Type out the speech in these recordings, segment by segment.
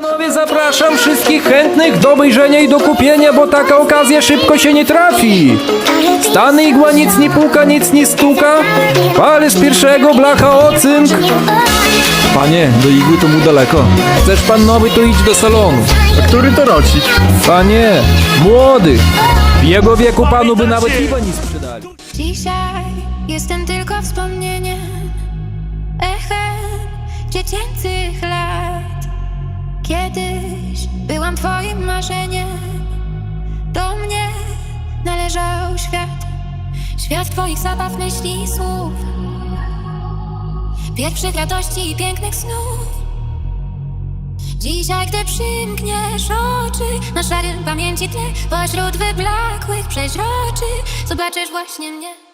Panowie, zapraszam wszystkich chętnych do obejrzenia i do kupienia, bo taka okazja szybko się nie trafi. Stany igła nic nie puka, nic nie stuka. Pale z pierwszego blacha ocynk. Panie, do igły to mu daleko. Chcesz pan nowy, to idź do salonu. A który to rocznik? Panie, młody. W jego wieku panu by nawet piwa nie sprzedali. Dzisiaj jestem tylko wspomnieniem, echem dziecięcych lat. Kiedyś byłam twoim marzeniem, do mnie należał świat. Świat twoich zabaw, myśli i słów, pierwszych radości i pięknych snów. Dzisiaj, gdy przymkniesz oczy na szarym pamięci tle Pośród wyblakłych przeźroczy Zobaczysz właśnie mnie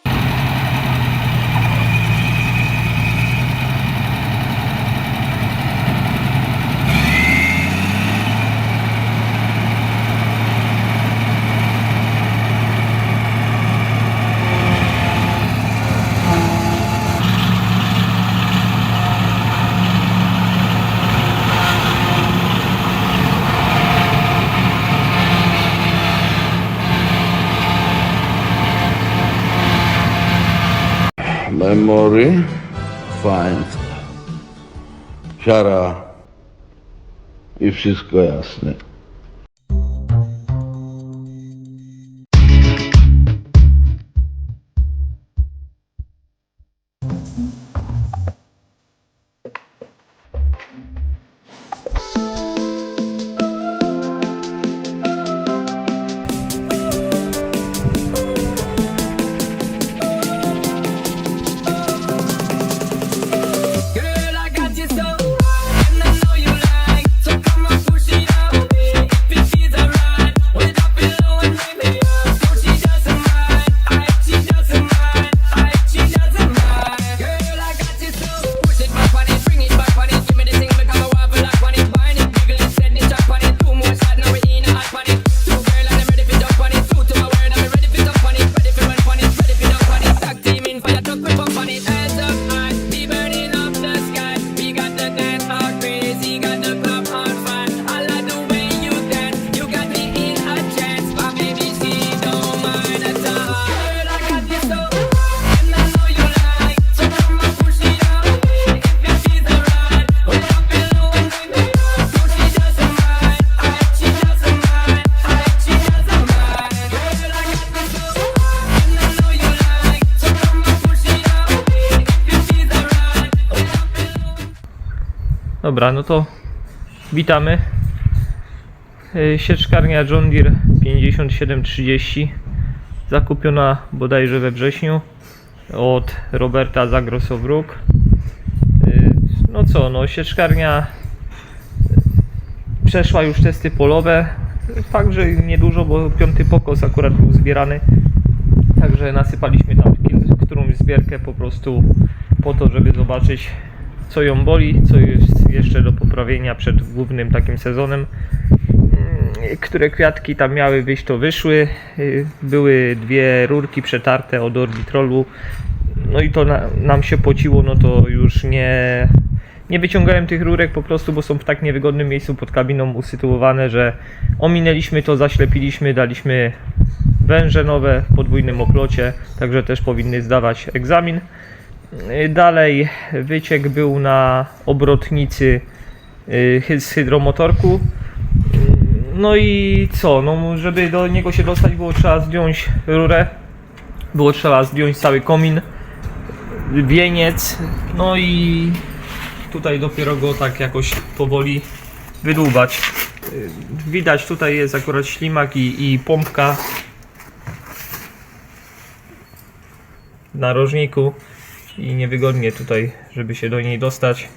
memory, find Shara, if she's Koyasnik. Dobra, no to witamy. Y, Sieczkarnia John Deere 5730 zakupiona bodajże we wrześniu od Roberta Zagrosowróg. Y, No co, no sieczkarnia przeszła już testy polowe. Fakt, że niedużo, bo piąty pokos akurat był zbierany. Także nasypaliśmy tam którąś zbierkę po prostu po to, żeby zobaczyć co ją boli, co jest jeszcze do poprawienia przed głównym takim sezonem. Mm, Które kwiatki tam miały wyjść, to wyszły. Y, Były dwie rurki przetarte od orbitrolu. No i to na, nam się pociło, no to już nie, nie wyciągałem tych rurek po prostu, bo są w tak niewygodnym miejscu pod kabiną usytuowane, że ominęliśmy to, zaślepiliśmy, daliśmy węże nowe w podwójnym oklocie, także też powinny zdawać egzamin. Dalej wyciek był na obrotnicy y, z hydromotorku. No i co? No, żeby do niego się dostać, było trzeba zdjąć rurę, było trzeba zdjąć cały komin, wieniec, no i tutaj dopiero go tak jakoś powoli wydłubać. Y, Widać tutaj jest akurat ślimak i, i pompka w narożniku i niewygodnie tutaj, żeby się do niej dostać.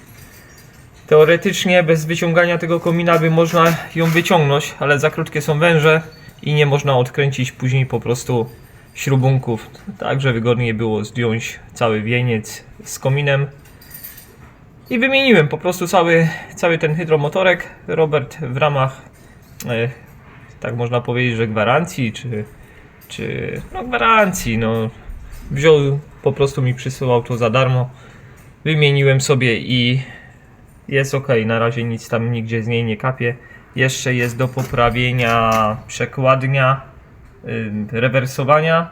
Teoretycznie bez wyciągania tego komina by można ją wyciągnąć, ale za krótkie są węże i nie można odkręcić później po prostu śrubunków. Także wygodniej było zdjąć cały wieniec z kominem. I wymieniłem po prostu cały, cały ten hydromotorek. Robert w ramach, e, tak można powiedzieć, że gwarancji, czy, czy no gwarancji, no wziął, po prostu mi przysyłał to za darmo. Wymieniłem sobie i jest ok, na razie nic tam nigdzie z niej nie kapie. Jeszcze jest do poprawienia przekładnia, y, rewersowania,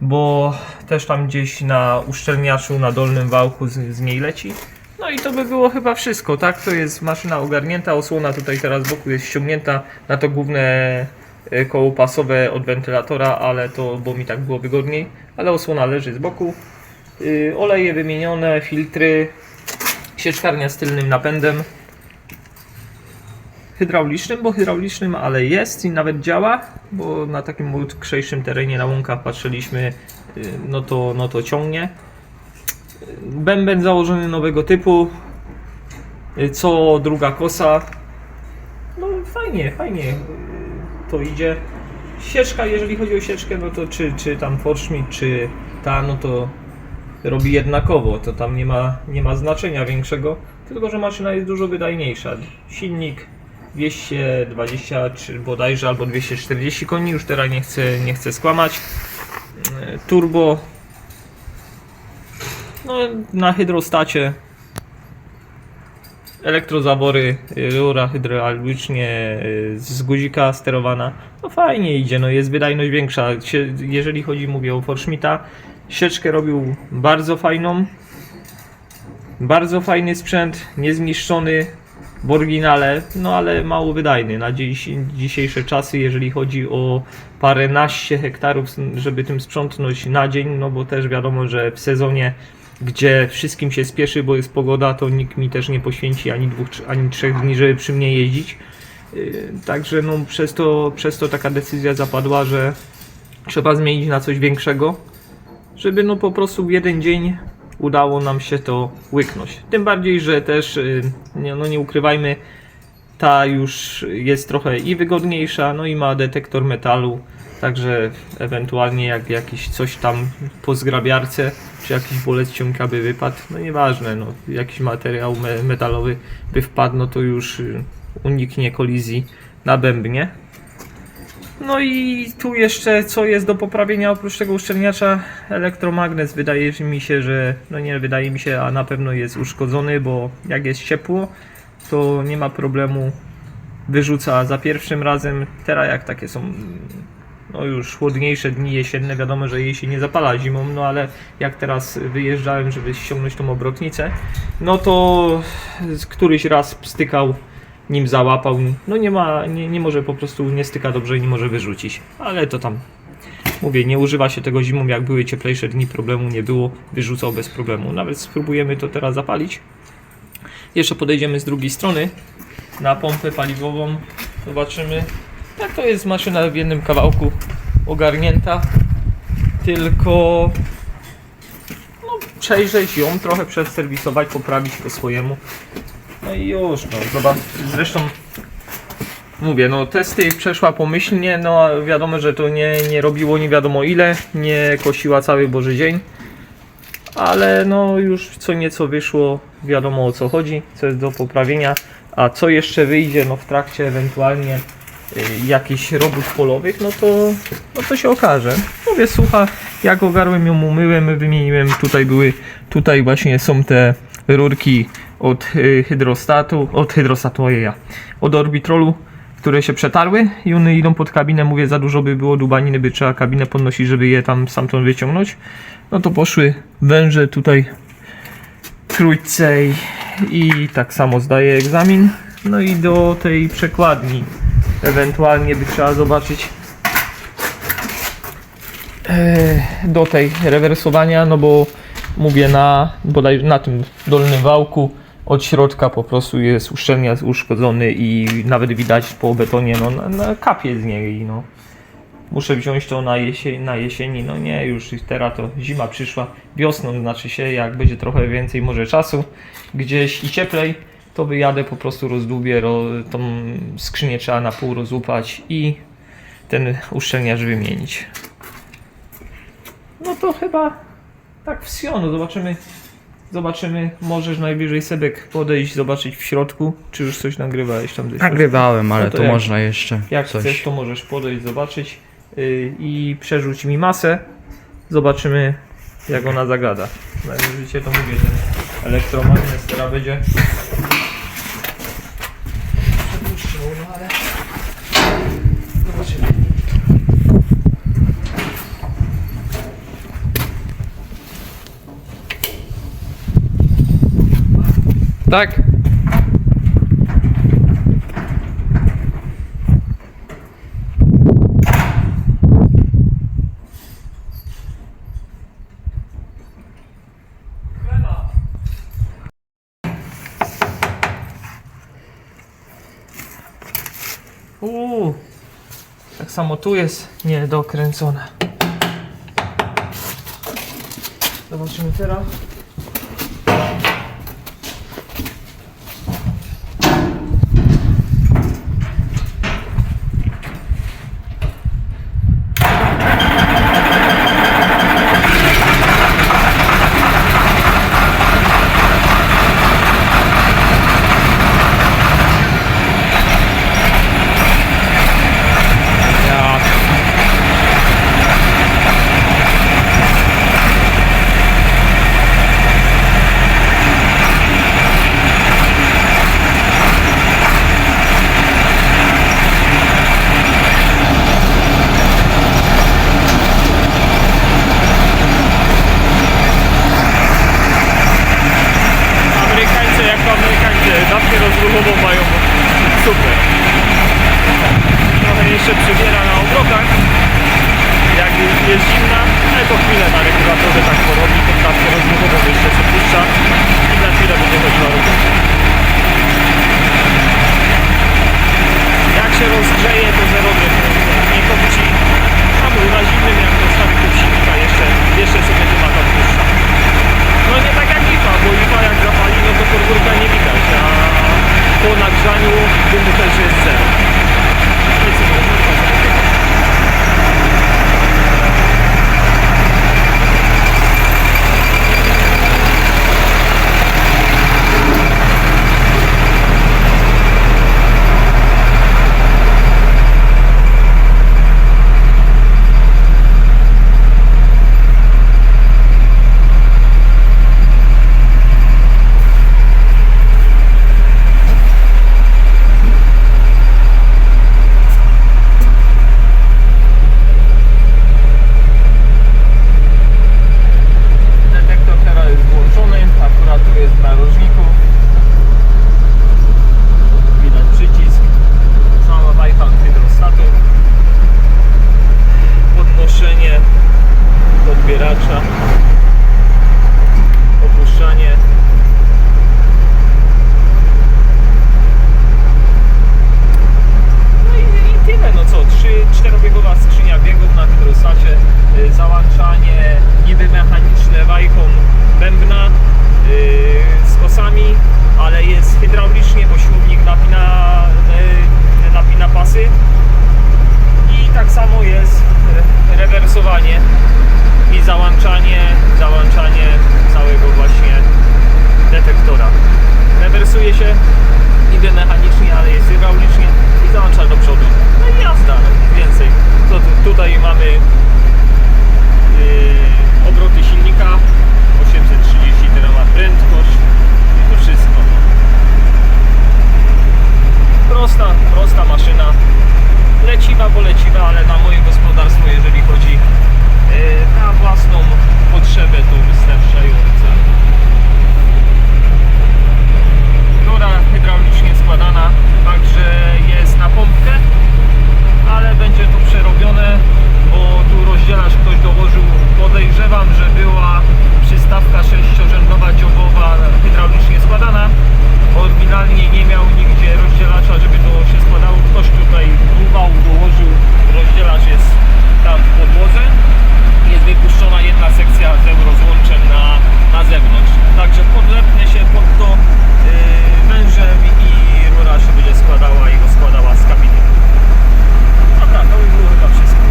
bo też tam gdzieś na uszczelniaczu na dolnym wałku z, z niej leci. No i to by było chyba wszystko, tak? To jest maszyna ogarnięta, osłona tutaj teraz z boku jest ściągnięta na to główne koło pasowe od wentylatora, ale to, bo mi tak było wygodniej, ale osłona leży z boku. Yy, oleje wymienione, filtry, sieczkarnia z tylnym napędem. Hydraulicznym, bo hydraulicznym, ale jest i nawet działa, bo na takim krzejszym terenie na łąkach patrzyliśmy, yy, no to, no to ciągnie. Bęben założony nowego typu. Co druga kosa. No fajnie, fajnie to idzie. Sieczka, jeżeli chodzi o sieczkę, no to czy, czy tam Forschmidt, czy ta, no to robi jednakowo. To tam nie ma, nie ma znaczenia większego. Tylko, że maszyna jest dużo wydajniejsza. Silnik 220 czy bodajże albo 240 koni, już teraz nie chcę, nie chcę skłamać. Turbo no, na hydrostacie elektrozawory, y, rura hydraulicznie y, z guzika sterowana. No fajnie idzie, no jest wydajność większa. Jeżeli chodzi, mówię o Forschmita, sieczkę robił bardzo fajną. Bardzo fajny sprzęt, niezniszczony w oryginale, no ale mało wydajny na dziś, dzisiejsze czasy, jeżeli chodzi o paręnaście hektarów, żeby tym sprzątnąć na dzień, no bo też wiadomo, że w sezonie gdzie wszystkim się spieszy, bo jest pogoda, to nikt mi też nie poświęci ani dwóch, ani trzech dni, żeby przy mnie jeździć. Yy, Także no, przez, to, przez to taka decyzja zapadła, że trzeba zmienić na coś większego, żeby no po prostu w jeden dzień udało nam się to łyknąć. Tym bardziej, że też, nie, no nie ukrywajmy, ta już jest trochę i wygodniejsza, no i ma detektor metalu, także ewentualnie jak jakiś coś tam po zgrabiarce, czy jakiś bolec ciągnika by wypadł, no nieważne, no jakiś materiał me metalowy by wpadł, no to już y, uniknie kolizji na bębnie. No i tu jeszcze co jest do poprawienia oprócz tego uszczelniacza elektromagnes wydaje mi się, że no nie wydaje mi się, a na pewno jest uszkodzony, bo jak jest ciepło, to nie ma problemu wyrzuca za pierwszym razem. Teraz jak takie są no już chłodniejsze dni jesienne, wiadomo, że jej się nie zapala zimą, no ale jak teraz wyjeżdżałem, żeby ściągnąć tą obrotnicę, no to któryś raz stykał, nim załapał, no nie ma, nie, nie może po prostu, nie styka dobrze i nie może wyrzucić, ale to tam Mówię, nie używa się tego zimą, jak były cieplejsze dni, problemu nie było, wyrzucał bez problemu. Nawet spróbujemy to teraz zapalić. Jeszcze podejdziemy z drugiej strony na pompę paliwową. Zobaczymy. Tak to jest maszyna w jednym kawałku ogarnięta. Tylko no, przejrzeć ją, trochę przeserwisować, poprawić po swojemu. No i już, no zobacz. Zresztą mówię, no testy przeszła pomyślnie, no wiadomo, że to nie, nie robiło nie wiadomo ile, nie kosiła cały Boży dzień ale no już co nieco wyszło, wiadomo o co chodzi, co jest do poprawienia, a co jeszcze wyjdzie no w trakcie ewentualnie y, jakichś robót polowych, no to, no to się okaże. Mówię, słucha, jak ogarłem ją, umyłem, wymieniłem, tutaj były, tutaj właśnie są te rurki od y, hydrostatu, od hydrostatu, ojeja, od orbitrolu, które się przetarły i one idą pod kabinę, mówię, za dużo by było dubaniny, by trzeba kabinę podnosić, żeby je tam stamtąd wyciągnąć. No to poszły węże tutaj trójce i, tak samo zdaję egzamin. No i do tej przekładni ewentualnie by trzeba zobaczyć e, do tej rewersowania, no bo mówię na bodaj na tym dolnym wałku od środka po prostu jest uszczelniacz uszkodzony i nawet widać po betonie, no na, na kapie z niej, no. Muszę wziąć to na, jesień, na jesieni, no nie, już teraz to zima przyszła, wiosną znaczy się, jak będzie trochę więcej może czasu, gdzieś i cieplej, to wyjadę, po prostu rozdłubię, ro, tą skrzynię trzeba na pół rozłupać i ten uszczelniacz wymienić. No to chyba tak w Sionu, zobaczymy, zobaczymy, możesz najwyżej Sebek podejść, zobaczyć w środku, czy już coś nagrywałeś tam środka? Nagrywałem, ale No to to jak- można jeszcze Jak coś. chcesz, to możesz podejść, zobaczyć yy, i przerzuć mi masę. Zobaczymy, jak ona zagada. Na razie to mówię, ten elektromagnes teraz będzie przepuszczał, no ale Tak. Uuu, tak samo tu jest niedokręcone. Zobaczymy teraz. Odbieracza. Opuszczanie. No i, i tyle, no co, trzy, czterobiegowa skrzynia biegów na hydrostacie, y, załączanie niby mechaniczne wajchą bębna y, z kosami, ale jest hydraulicznie, bo siłownik napina, y, napina pasy i tak samo jest y, rewersowanie załączanie, załączanie całego właśnie detektora. Rewersuje się niby mechanicznie, ale jest hydraulicznie i załącza do przodu. No i jazda, no, więcej. Tutaj mamy yy, obroty silnika, 830 tyle ma prędkość i to wszystko. Prosta, prosta maszyna. Leciwa, bo leciwa, ale na moje gospodarstwo, jeżeli chodzi yy, na własną potrzebę, to wystarczająca. Rura hydraulicznie składana, także jest na pompkę, ale będzie to przerobione, bo tu rozdzielacz ktoś dołożył. Podejrzewam, że była przystawka sześciorzędowa dziobowa hydraulicznie składana. Oryginalnie nie miał nigdzie rozdzielacza, żeby to się składało. Ktoś tutaj dłubał, dołożył. Rozdzielacz jest tam w podłodze. Jest wypuszczona jedna sekcja z eurozłączem na, na zewnątrz. Także podlepnie się pod to yy, wężem i rura się będzie składała i rozkładała z kabiny. Dobra, to by było chyba wszystko.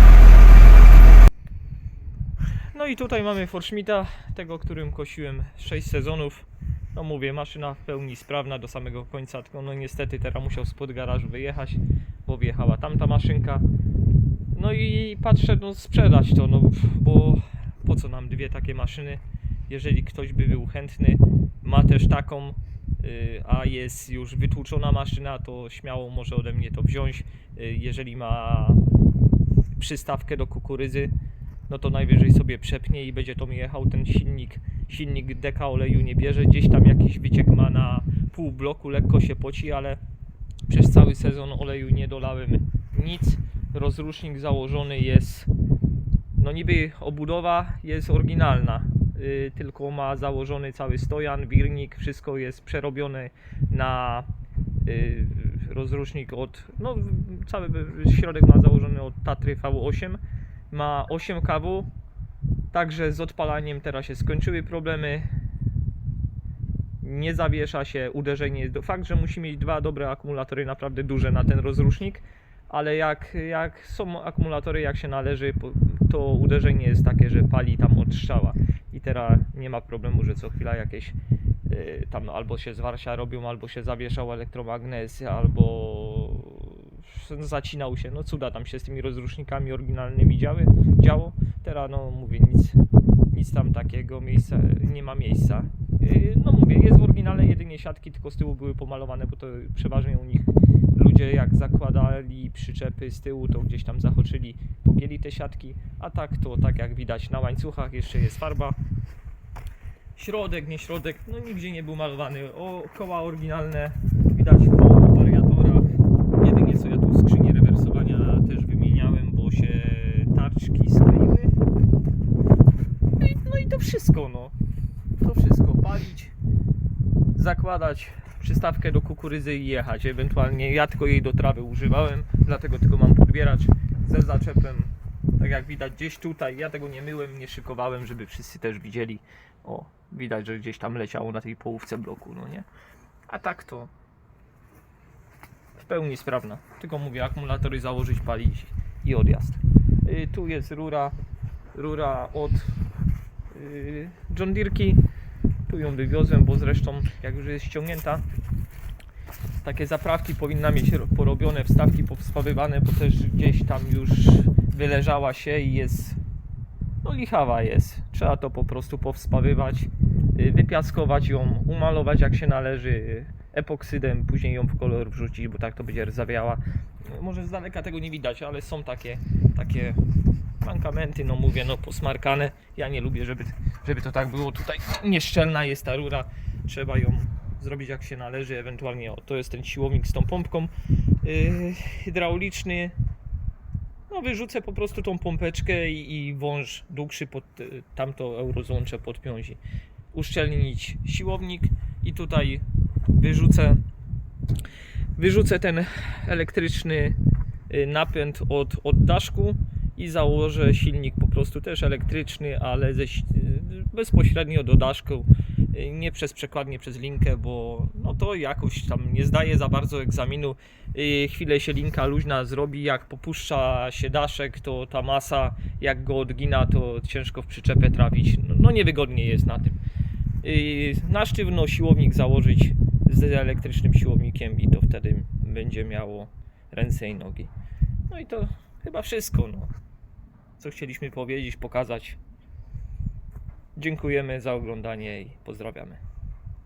No i tutaj mamy Forschmita, tego, którym kosiłem 6 sezonów. No mówię, maszyna w pełni sprawna do samego końca, tylko no niestety teraz musiał spod garażu wyjechać, bo wjechała tamta maszynka. No i patrzę, no sprzedać to, no bo po co nam dwie takie maszyny? jeżeli ktoś by był chętny, ma też taką, y, a jest już wytłuczona maszyna, to śmiało może ode mnie to wziąć. Y, Jeżeli ma przystawkę do kukurydzy, no to najwyżej sobie przepnie i będzie to mi jechał ten silnik. Silnik deka oleju nie bierze, gdzieś tam jakiś wyciek ma na pół bloku, lekko się poci, ale przez cały sezon oleju nie dolałem nic. Rozrusznik założony jest, no niby obudowa jest oryginalna, yy, tylko ma założony cały stojan, wirnik, wszystko jest przerobione na yy, rozrusznik od, no cały środek ma założony od Tatry V8, ma 8 kW, także z odpalaniem teraz się skończyły problemy, nie zawiesza się, uderzenie jest. do- Fakt, że musi mieć dwa dobre akumulatory naprawdę duże na ten rozrusznik, ale jak, jak są akumulatory jak się należy, to uderzenie jest takie, że pali tam od strzała. I teraz nie ma problemu, że co chwila jakieś y, tam albo się zwarcia robią, albo się zawieszał elektromagnes, albo zacinał się. No cuda tam się z tymi rozrusznikami oryginalnymi działy, działo. Teraz no mówię nic, nic tam takiego miejsca, nie ma miejsca. Yy, No mówię, jest w oryginale jedynie siatki, tylko z tyłu były pomalowane, bo to przeważnie u nich ludzie jak zakładali przyczepy z tyłu, to gdzieś tam zachoczyli, pogięli te siatki, a tak to tak jak widać na łańcuchach jeszcze jest farba. Środek, nie środek, no nigdzie nie był malowany. O, koła oryginalne widać po wariatorach. Jedynie co ja tu skrzynię rewersowania też wymieniałem, bo się tarczki skleiły. No i, no i to wszystko, no. To wszystko. Palić, zakładać przystawkę do kukurydzy i jechać. Ewentualnie ja tylko jej do trawy używałem, dlatego tylko mam podbieracz ze zaczepem. Tak jak widać gdzieś tutaj, ja tego nie myłem, nie szykowałem, żeby wszyscy też widzieli. O, widać, że gdzieś tam leciało na tej połówce bloku, no nie? A tak to w pełni sprawna. Tylko mówię, akumulatory założyć, palić i odjazd. Y, tu jest rura, rura od John Deere'ki. Tu ją wywiozłem, bo zresztą jak już jest ściągnięta, takie zaprawki powinna mieć ro- porobione, wstawki powspawywane, bo też gdzieś tam już wyleżała się i jest no lichawa jest. Trzeba to po prostu powspawywać, y, wypiaskować ją, umalować jak się należy y, epoksydem, później ją w kolor wrzucić, bo tak to będzie rzawiała. Y, Może z daleka tego nie widać, ale są takie, takie mankamenty, no mówię, no posmarkane. Ja nie lubię, żeby, żeby to tak było. Tutaj nieszczelna jest ta rura, trzeba ją zrobić jak się należy, ewentualnie o, to jest ten siłownik z tą pompką. Yy, hydrauliczny, no wyrzucę po prostu tą pompeczkę i, i wąż dłuższy pod y, tamto eurozłącze podpiąć i uszczelnić siłownik i tutaj wyrzucę wyrzucę ten elektryczny y, napęd od, od daszku i założę silnik po prostu też elektryczny, ale ze, bezpośrednio do daszku, nie przez przekładnię, przez linkę, bo no to jakoś tam nie zdaje za bardzo egzaminu. Y, Chwilę się linka luźna zrobi, jak popuszcza się daszek, to ta masa jak go odgina, to ciężko w przyczepę trafić. No, no niewygodnie jest na tym. Y, Na sztywno siłownik założyć z elektrycznym siłownikiem i to wtedy będzie miało ręce i nogi. No i to chyba wszystko, no. Co chcieliśmy powiedzieć, pokazać. Dziękujemy za oglądanie i pozdrawiamy.